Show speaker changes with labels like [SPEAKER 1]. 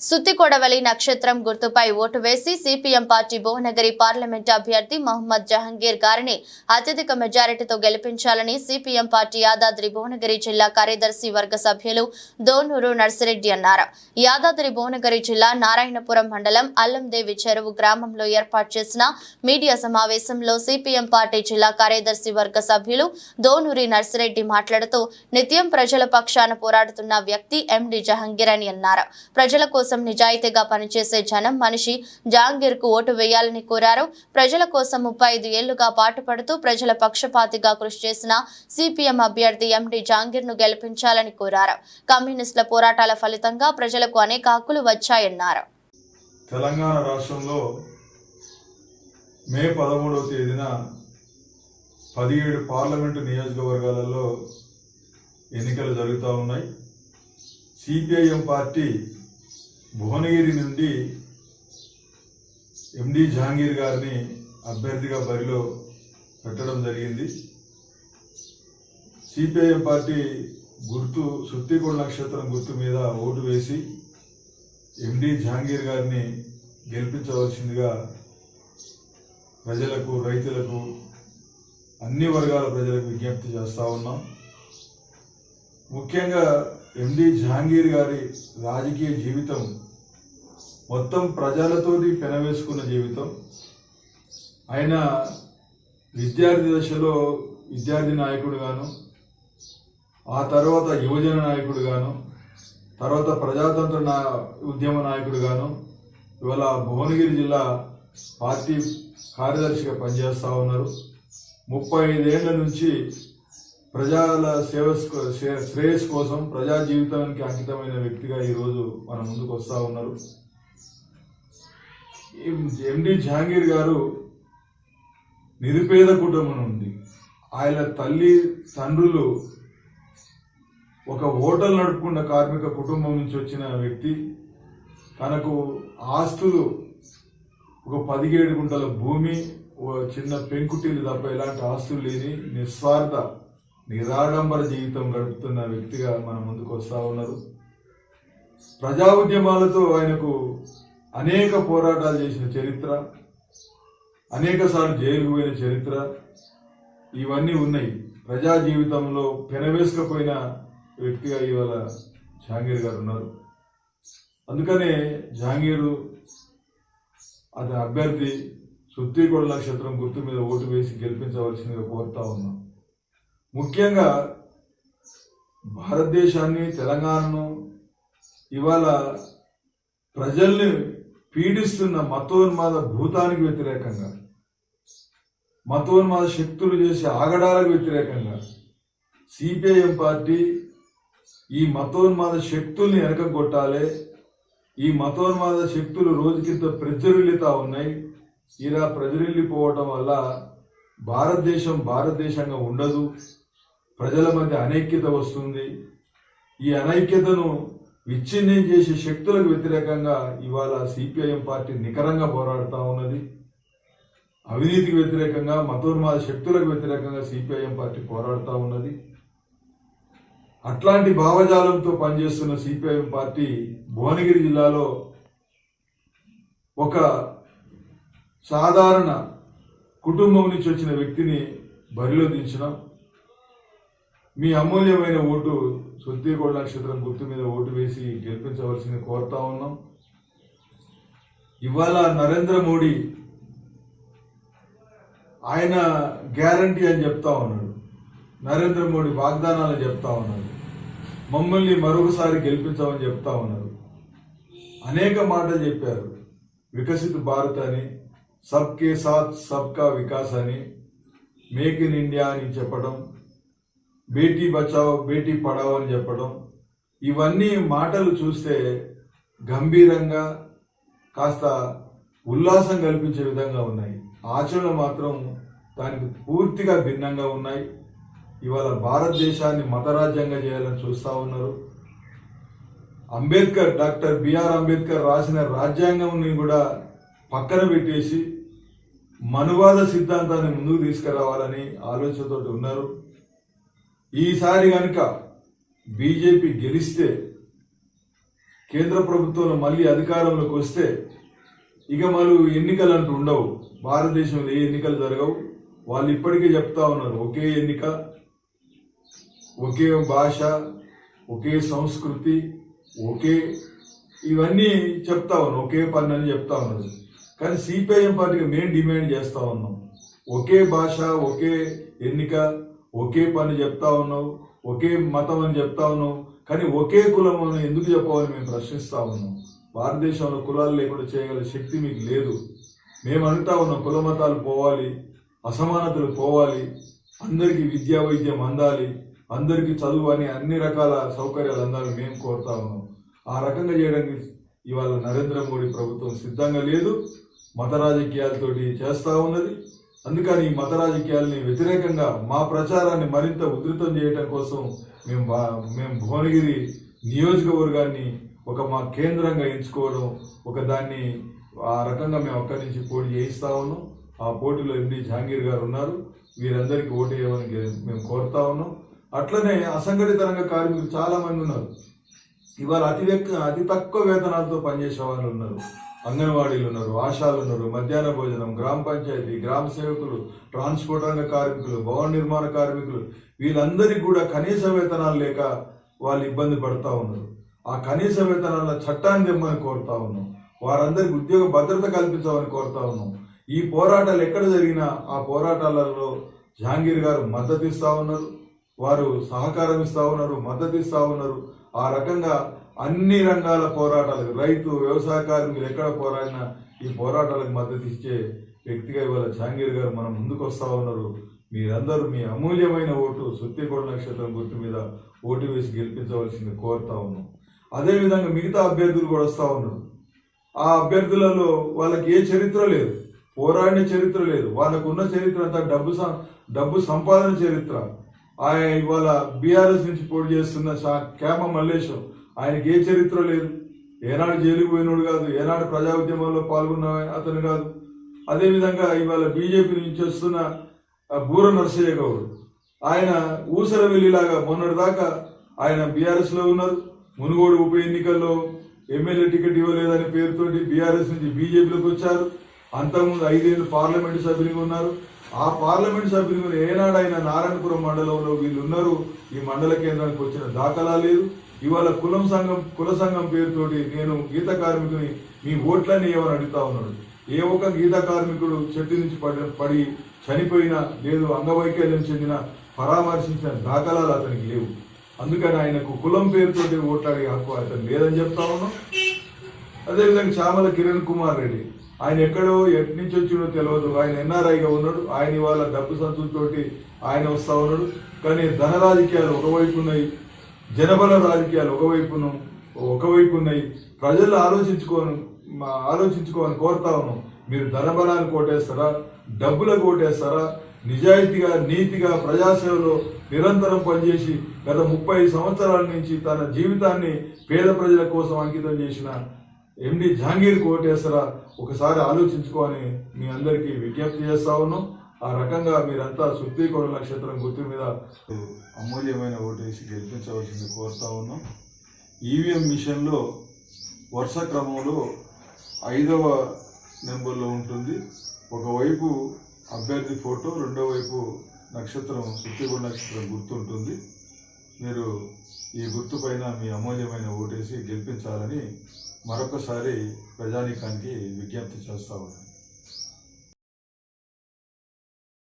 [SPEAKER 1] సుత్తికొడవలి నక్షత్రం గుర్తుపై ఓటు వేసి సిపిఎం పార్టీ భువనగిరి పార్లమెంట్ అభ్యర్థి మహమ్మద్ జహంగీర్ గారిని అత్యధిక మెజారిటీతో గెలిపించాలని సిపిఎం పార్టీ యాదాద్రి భువనగిరి జిల్లా కార్యదర్శి వర్గ సభ్యులు దోనూరు నర్సిరెడ్డి అన్నారు. యాదాద్రి భువనగిరి జిల్లా నారాయణపురం మండలం అల్లందేవి చెరువు గ్రామంలో ఏర్పాటు చేసిన మీడియా సమావేశంలో సిపిఎం పార్టీ జిల్లా కార్యదర్శి వర్గ సభ్యులు దోనూరి నర్సిరెడ్డి మాట్లాడుతూ నిత్యం ప్రజల పక్షాన పోరాడుతున్న వ్యక్తి ఎండి జహంగీర్ అని అన్నారు. ప్రజల కోసం కోసం నిజాయితీగా పనిచేసే జనం మనిషి జాంగీర్కు ఓటు వేయాలని కోరారు. ప్రజల కోసం ముప్పై ఐదు ఏళ్ళుగా పాటుపడుతూ ప్రజల పక్షపాతిగా కృషి చేసిన సిపిఎం అభ్యర్థి ఎండి జాంగీర్ను గెలిపించాలని కోరారు. కమ్యూనిస్టుల పోరాటాల ఫలితంగా ప్రజలకు అనేక హక్కులు వచ్చాయన్నారు.
[SPEAKER 2] తెలంగాణ రాష్ట్రంలో మే పదమూడవ తేదీన పదిహేడు పార్లమెంటు నియోజకవర్గాలలో ఎన్నికలు జరుగుతూ ఉన్నాయి. సిపిఐఎం పార్టీ భువనగిరి నుండి ఎండి జహాంగీర్ గారిని అభ్యర్థిగా బరిలో పెట్టడం జరిగింది. సిపిఐఎం పార్టీ గుర్తు సుత్తికోడ నక్షత్రం గుర్తు మీద ఓటు వేసి ఎండి జహాంగీర్ గారిని గెలిపించవలసిందిగా ప్రజలకు రైతులకు అన్ని వర్గాల ప్రజలకు విజ్ఞప్తి చేస్తూ ఉన్నాం. ముఖ్యంగా ఎండి జహాంగీర్ గారి రాజకీయ జీవితం మొత్తం ప్రజలతోటి పెనవేసుకున్న జీవితం. ఆయన విద్యార్థి దశలో విద్యార్థి నాయకుడుగాను ఆ తర్వాత యువజన నాయకుడుగాను తర్వాత ప్రజాతంత్ర నా ఉద్యమ నాయకుడుగాను ఇవాళ భువనగిరి జిల్లా పార్టీ కార్యదర్శిగా పనిచేస్తూ ఉన్నారు. ముప్పై ఐదేళ్ళ నుంచి ప్రజల సేవ శ్రే- శ్రేయస్ కోసం ప్రజా జీవితానికి అంకితమైన వ్యక్తిగా ఈరోజు మన ముందుకు వస్తూ ఉన్నారు. ఎండి జహాంగీర్ గారు నిరుపేద కుటుంబం నుండి ఆయన తల్లి తండ్రులు ఒక హోటల్ నడుపుకున్న కార్మిక కుటుంబం నుంచి వచ్చిన వ్యక్తి తనకు ఆస్తులు ఒక పదిహేడు గుంటల భూమి చిన్న పెంకుటిల్లు తప్ప ఎలాంటి ఆస్తులు లేని నిస్వార్థ నిరాడంబర జీవితం గడుపుతున్న వ్యక్తిగా మన ముందుకు వస్తూ ఉన్నారు. ప్రజా ఉద్యమాలతో ఆయనకు అనేక పోరాటాలు చేసిన చరిత్ర అనేకసార్లు జైలుపోయిన జైలుకు పోయిన చరిత్ర ఇవన్నీ ఉన్నాయి. ప్రజా జీవితంలో పెనవేసుకపోయిన వ్యక్తిగా ఇవాళ జహాంగీర్ గారు ఉన్నారు. అందుకనే జహాంగీరు అతని అభ్యర్థి సుత్తికొండ నక్షత్రం గుర్తు మీద ఓటు వేసి గెలిపించవలసిందిగా కోరుతా ఉన్నాం. ముఖ్యంగా భారతదేశాన్ని తెలంగాణను ఇవాళ ప్రజల్ని పీడిస్తున్న మతోన్మాద భూతానికి వ్యతిరేకంగా మతోన్మాద శక్తులు చేసే ఆగడాలకు వ్యతిరేకంగా సిపిఐఎం పార్టీ ఈ మతోన్మాద శక్తుల్ని వెనకగొట్టాలి ఈ మతోన్మాద శక్తులు రోజుకింత ప్రచురిల్లుతా ఉన్నాయి. ఇలా ప్రచురిల్లిపోవటం వల్ల భారతదేశం భారతదేశంగా ఉండదు. ప్రజల మధ్య అనైక్యత వస్తుంది. ఈ అనైక్యతను విచ్ఛిన్నం చేసే శక్తులకు వ్యతిరేకంగా ఇవాళ సిపిఐఎం పార్టీ నికరంగా పోరాడుతూ ఉన్నది. అవినీతికి వ్యతిరేకంగా మతోన్మాద శక్తులకు వ్యతిరేకంగా సిపిఐఎం పార్టీ పోరాడుతూ ఉన్నది. అట్లాంటి భావజాలంతో పనిచేస్తున్న సిపిఐఎం పార్టీ భువనగిరి జిల్లాలో ఒక సాధారణ కుటుంబం నుంచి వచ్చిన వ్యక్తిని బరిలో దించడం మీ అమూల్యమైన ఓటు సుత్తీకోట నక్షత్రం గుర్తు మీద ఓటు వేసి గెలిపించవలసింది కోరుతా ఉన్నాం. ఇవాళ నరేంద్ర మోడీ ఆయన గ్యారంటీ అని చెప్తా ఉన్నాడు. నరేంద్ర మోడీ వాగ్దానాలు చెప్తా ఉన్నాడు. మమ్మల్ని మరొకసారి గెలిపించామని చెప్తా ఉన్నారు అనేక మాటలు చెప్పారు. వికసిత భారత్ అని సబ్కే సాత్ సబ్కా వికాస్ అని మేక్ ఇన్ ఇండియా అని చెప్పడం బేటీ బచావ్ బేటీ పడావ్ అని చెప్పడం ఇవన్నీ మాటలు చూస్తే గంభీరంగా కాస్త ఉల్లాసం కల్పించే విధంగా ఉన్నాయి. ఆచరణ మాత్రం దానికి పూర్తిగా భిన్నంగా ఉన్నాయి. ఇవాళ భారతదేశాన్ని మతరాజ్యంగా చేయాలని చూస్తూ ఉన్నారు. అంబేద్కర్ డాక్టర్ బిఆర్ అంబేద్కర్ రాసిన రాజ్యాంగంని కూడా పక్కన పెట్టేసి మనువాద సిద్ధాంతాన్ని ముందుకు తీసుకురావాలని ఆలోచనతో ఉన్నారు. ఈసారి కనుక బీజేపీ గెలిస్తే కేంద్ర ప్రభుత్వంలో మళ్ళీ అధికారంలోకి వస్తే ఇక మళ్ళీ ఎన్నికలు అంటూ ఉండవు. భారతదేశంలో ఏ ఎన్నికలు జరగవు. వాళ్ళు ఇప్పటికే చెప్తా ఉన్నారు ఒకే ఎన్నిక ఒకే భాష ఒకే సంస్కృతి ఒకే ఇవన్నీ చెప్తా ఉన్నాం ఒకే పని అని చెప్తా ఉన్నారు. కానీ సిపిఐఎం పార్టీకి మేము డిమాండ్ చేస్తా ఉన్నాం ఒకే భాష ఒకే ఎన్నిక ఒకే పని చెప్తా ఉన్నావు ఒకే మతం అని చెప్తా ఉన్నావు కానీ ఒకే కులం అని ఎందుకు చెప్పాలని మేము ప్రశ్నిస్తా ఉన్నాం? భారతదేశంలో కులాలు లేకుండా చేయగల శక్తి మీకు లేదు. మేము అంటా ఉన్నాం కుల మతాలు పోవాలి అసమానతలు పోవాలి అందరికీ విద్యా వైద్యం అందాలి అందరికీ చదువు అని అన్ని రకాల సౌకర్యాలు అందాలని మేము కోరుతా ఉన్నాం. ఆ రకంగా చేయడానికి ఇవాళ నరేంద్ర మోడీ ప్రభుత్వం సిద్ధంగా లేదు మత రాజకీయాలతోటి చేస్తా ఉన్నది. అందుకని ఈ మత రాజకీయాలని వ్యతిరేకంగా మా ప్రచారాన్ని మరింత ఉధృతం చేయడం కోసం మేము బా- మేము భువనగిరి నియోజకవర్గాన్ని ఒక మా కేంద్రంగా ఎంచుకోవడం ఒక దాన్ని ఆ రకంగా మేము అక్కడి నుంచి పోటీ చేయిస్తా ఉన్నాం. ఆ పోటీలో ఎండి జహాంగీర్ గారు ఉన్నారు. వీరందరికీ ఓటు వేయమని మేము కోరుతా ఉన్నాం. అట్లనే అసంఘటిత రంగ కార్మికులు చాలామంది ఉన్నారు. ఇవాళ అతి వ్యక్తి అతి తక్కువ వేతనాలతో పనిచేసే వాళ్ళు ఉన్నారు. అంగన్వాడీలు ఉన్నారు ఆశాలు ఉన్నారు మధ్యాహ్న భోజనం గ్రామ పంచాయతీ గ్రామ సేవకులు ట్రాన్స్పోర్ట్ రంగ కార్మికులు భవన నిర్మాణ కార్మికులు వీళ్ళందరికీ కూడా కనీస వేతనాలు లేక వాళ్ళు ఇబ్బంది పడతా ఉన్నారు. ఆ కనీస వేతనాల చట్టాన్ని తెమ్మని కోరుతా ఉన్నాం. వారందరికి ఉద్యోగ భద్రత కల్పించమని కోరుతా ఉన్నాం. ఈ పోరాటాలు ఎక్కడ జరిగినా ఆ పోరాటాలలో జహాంగీర్ గారు మద్దతు ఇస్తా ఉన్నారు వారు సహకారం ఇస్తా ఉన్నారు మద్దతు ఇస్తా ఉన్నారు. ఆ రకంగా అన్ని రంగాల పోరాటాలకు రైతు వ్యవసాయ కార్మికులు ఎక్కడ పోరాడినా ఈ పోరాటాలకు మద్దతు ఇచ్చే వ్యక్తిగా ఇవాళ జహాంగీర్ గారు మనం ముందుకు వస్తా ఉన్నారు. మీరందరూ మీ అమూల్యమైన ఓటు సుత్తికోట నక్షత్రం గుర్తు మీద ఓటు వేసి గెలిపించవలసింది కోరుతా ఉన్నాం. అదేవిధంగా మిగతా అభ్యర్థులు కూడా వస్తూ ఉన్నారు. ఆ అభ్యర్థులలో వాళ్ళకి ఏ చరిత్ర లేదు. పోరాడిన చరిత్ర లేదు. వాళ్ళకు ఉన్న చరిత్ర అంతా డబ్బు సం- డబ్బు సంపాదన చరిత్ర. ఆయన ఇవాళ బీఆర్ఎస్ నుంచి పోటీ చేస్తున్న షా క్యామ మల్లేశం ఆయనకి ఏ చరిత్ర లేదు. ఏనాడు జైలుకు పోయినోడు కాదు ఏనాడు ప్రజా ఉద్యమంలో పాల్గొన్న అతను కాదు. అదేవిధంగా ఇవాళ బీజేపీ నుంచి వస్తున్న బూర నరసయ్య గౌడ్. ఆయన ఊసర వెళ్ళిలాగా మొన్నటి దాకా ఆయన బీఆర్ఎస్లో ఉన్నారు. మునుగోడు ఉప ఎన్నికల్లో ఎమ్మెల్యే టికెట్ ఇవ్వలేదనే పేరుతోటి బీఆర్ఎస్ నుంచి బీజేపీలోకి వచ్చారు. అంతకుముందు ఐదేళ్ళు పార్లమెంటు సభ్యులుగా ఉన్నారు. ఆ పార్లమెంట్ సభ్యులు ఏనాడు ఆయన నారాయణపురం మండలంలో వీళ్ళు ఉన్నారు. ఈ మండల కేంద్రానికి వచ్చిన దాఖలా లేదు. ఇవాళ కులం సంఘం కుల సంఘం పేరుతోటి నేను గీత కార్మికుని మీ ఓట్లని ఏమని అడుగుతా ఉన్నాడు? ఏ ఒక్క గీత కార్మికుడు చెట్టు నుంచి పడి పడి చనిపోయినా లేదు అంగవైకల్యం చెందిన పరామర్శించిన దాఖలాలు అతనికి లేవు. అందుకని ఆయనకు కులం పేరుతోటి ఓట్లాడే హక్కు అతను లేదని చెప్తా ఉన్నాం. అదేవిధంగా చామల కిరణ్ కుమార్ రెడ్డి ఆయన ఎక్కడో ఎటు నుంచి వచ్చినో తెలియదు ఆయన ఎన్ఆర్ఐగా ఉన్నాడు. ఆయన ఇవాళ డబ్బు సంచులతోటి ఆయన వస్తా ఉన్నాడు. కానీ ధన రాజకీయాలు ఒకవైపు ఉన్నాయి జనబల రాజకీయాలు ఒకవైపును ఒకవైపు ఉన్నాయి ప్రజలు ఆలోచించుకోను ఆలోచించుకోవాలని కోరుతా ఉన్నాం. మీరు ధనబలాన్ని కోటేస్తారా? డబ్బులకు కోటేస్తారా? నిజాయితీగా నీతిగా ప్రజాసేవలో నిరంతరం పనిచేసి గత ముప్పై సంవత్సరాల నుంచి తన జీవితాన్ని పేద ప్రజల కోసం అంకితం చేసిన ఎండి జహాంగీర్ కోటేస్తారా? ఒకసారి ఆలోచించుకోని మీ అందరికీ విజ్ఞప్తి చేస్తా ఉన్నాం. ఆ రకంగా మీరంతా శుద్ధీకరణ నక్షత్రం గుర్తు మీద అమూల్యమైన ఓటేసి గెలిపించవలసింది కోరుతా ఉన్నాం. ఈవీఎం మిషన్లో వరుస క్రమంలో ఐదవ నెంబర్లో ఉంటుంది. ఒకవైపు అభ్యర్థి ఫోటో రెండో వైపు నక్షత్రం సుత్తిగూడ నక్షత్రం గుర్తుంటుంది. మీరు ఈ గుర్తు పైన మీ అమూల్యమైన ఓటేసి గెలిపించాలని మరొకసారి ప్రజానీకానికి విజ్ఞప్తి చేస్తా ఉన్నాను